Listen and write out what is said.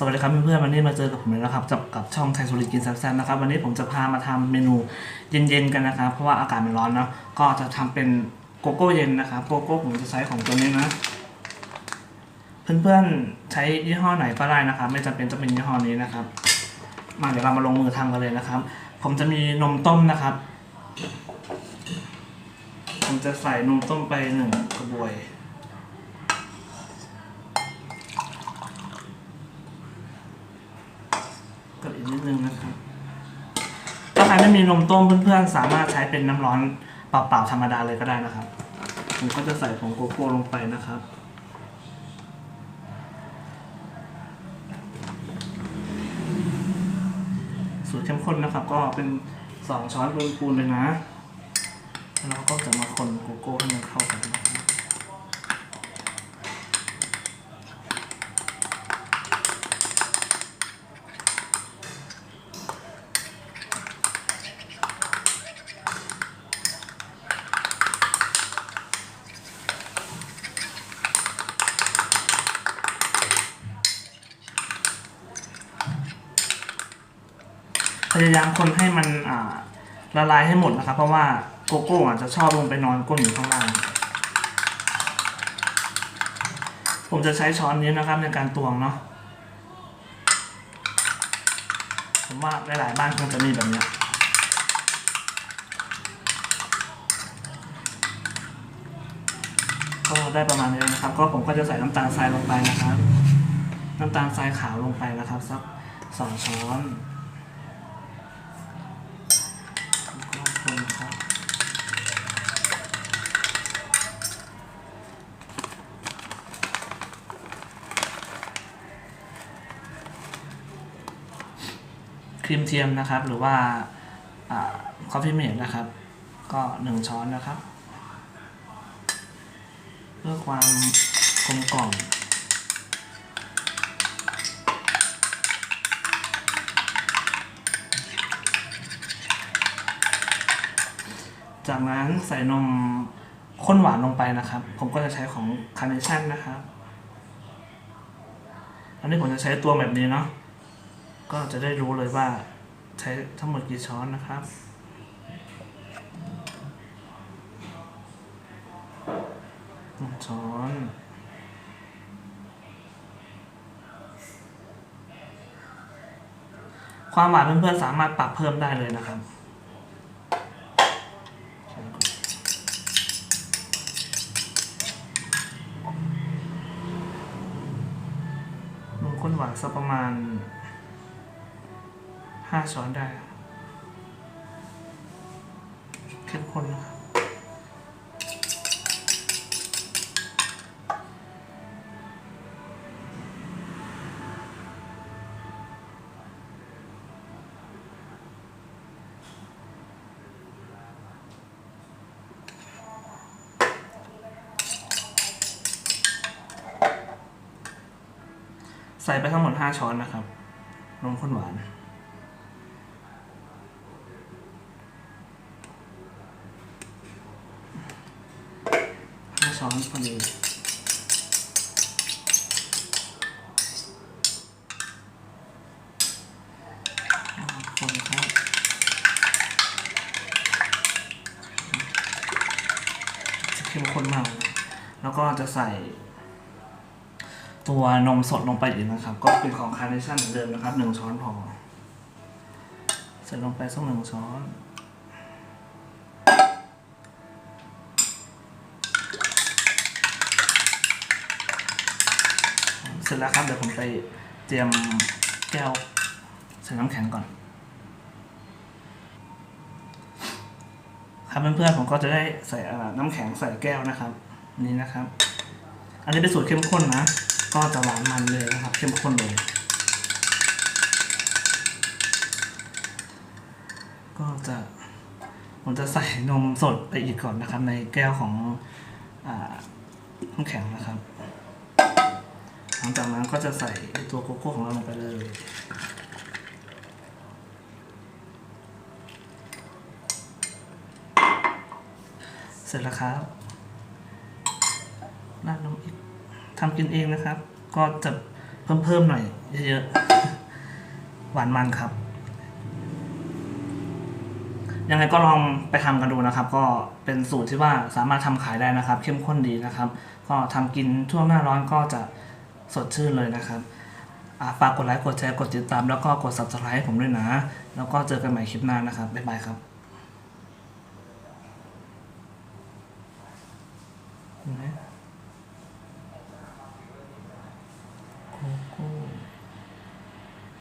สวัสดีครับเพื่อนๆวันนี้มาเจอกับผมเลยนะครับกับกับช่องไทยสุริกินแซ่บๆนะครับ วันนี้ผมจะพามาทำเมนูเย็นๆกันนะครับ เพราะว่าอากาศมันร้อนเนาะก็จะทำเป็นโกโก้เย็นนะครับโกโก้ผมจะใช้ของตัวนี้นะเพื่อนๆใช้ยี่ห้อไหนก็ได้นะครับ ไม่จำเป็นต้องเป็นยี่ห้อนี้นะครับ มาเดี๋ยวเรามาลงมือทำกันเลยนะครับ ผมจะมีนมต้มนะครับ ผมจะใส่นมต้มไปหนึ่งกระบวย กับอีกนิดนึงนะครับ ถ้าใคร ไม่มีนมต้มเพื่อนๆ สามารถใช้เป็นน้ำร้อนเปล่าๆธรรมดาเลยก็ได้นะครับ ผมก็จะใส่ผงโกโก้ลงไปนะครับ สูตรเข้มข้นนะครับ ก็เป็นสองช้อนปูนๆเลยนะ แล้วก็จะมาคนโกโก้ให้มันเข้ากันนะ พยายามคนให้มันละลายให้หมดนะครับ เพราะว่าโกโก้อาจจะชอบลงไปนอนก้นอยู่ข้างล่าง ผมจะใช้ช้อนนี้นะครับในการตวงเนาะผมว่าหลายๆบ้านคงจะมีแบบนี้ก็ได้ประมาณนี้นะครับ ก็ผมก็จะใส่น้ำตาลทรายลงไปนะครับ น้ำตาลทรายขาวลงไปนะครับสักสองช้อน คนครับครีมเทียมนะครับหรือว่าคอฟฟี่เมดนะครับ ก็หนึ่งช้อนนะครับ เพื่อความกลมกล่อม จากนั้นใส่นมข้นหวานลงไปนะครับ ผมก็จะใช้ของคาร์เนชั่นนะครับ อันนี้ผมจะใช้ตัวแบบนี้เนาะ ก็จะได้รู้เลยว่าใช้ทั้งหมดกี่ช้อนนะครับหนึ่งช้อนความหวานเพื่อนๆสามารถปรับเพิ่มได้เลยนะครับ นม ข้นหวานสักประมาณห้าช้อนได้ครับเข้มข้นนะครับ ส่ไปทั้งหมด 5 ช้อนนะครับ นมข้นหวาน ห้าช้อนพอดีคนครับจะเข้มข้นมาก แล้วก็จะใส่ ตัวนมสดลงไปอีกนะครับ ก็เป็นของคาร์เนชั่นเหมือนเดิมนะครับหนึ่งช้อนพอใส่ลงไปสักหนึ่งช้อนเสร็จแล้วครับ เดี๋ยวผมไปเตรียมแก้วใส่น้ำแข็งก่อน ครับเพื่อนๆผมก็จะได้ใส่น้ำแข็งใส่แก้วนะครับ นี่นะครับ อันนี้เป็นสูตรเข้มข้นนะ ก็จะหวานมันเลยนะครับเข้มข้นเลย ก็จะผมจะใส่นมสดไปอีกก่อนนะครับ ในแก้วของอาน้ำแข็งนะครับ หลังจากนั้นก็จะใส่ตัวโกโก้ของเราลงไปเลยเสร็จแล้วครับราดนมอีก ทำกินเองนะครับ ก็จะเพิ่มเพิ่มหน่อยเยอะๆหวานมันครับ ยังไงก็ลองไปทำกันดูนะครับ ก็เป็นสูตรที่ว่าสามารถทำขายได้นะครับ เข้มข้นดีนะครับ ก็ทำกินช่วงหน้าร้อนก็จะสดชื่นเลยนะครับฝากกดไลค์ กดแชร์ กดติดตาม แล้วก็กด subscribe ให้ผมด้วยนะ แล้วก็เจอกันใหม่คลิปหน้านะครับ บ๊ายบายครับเห็นไ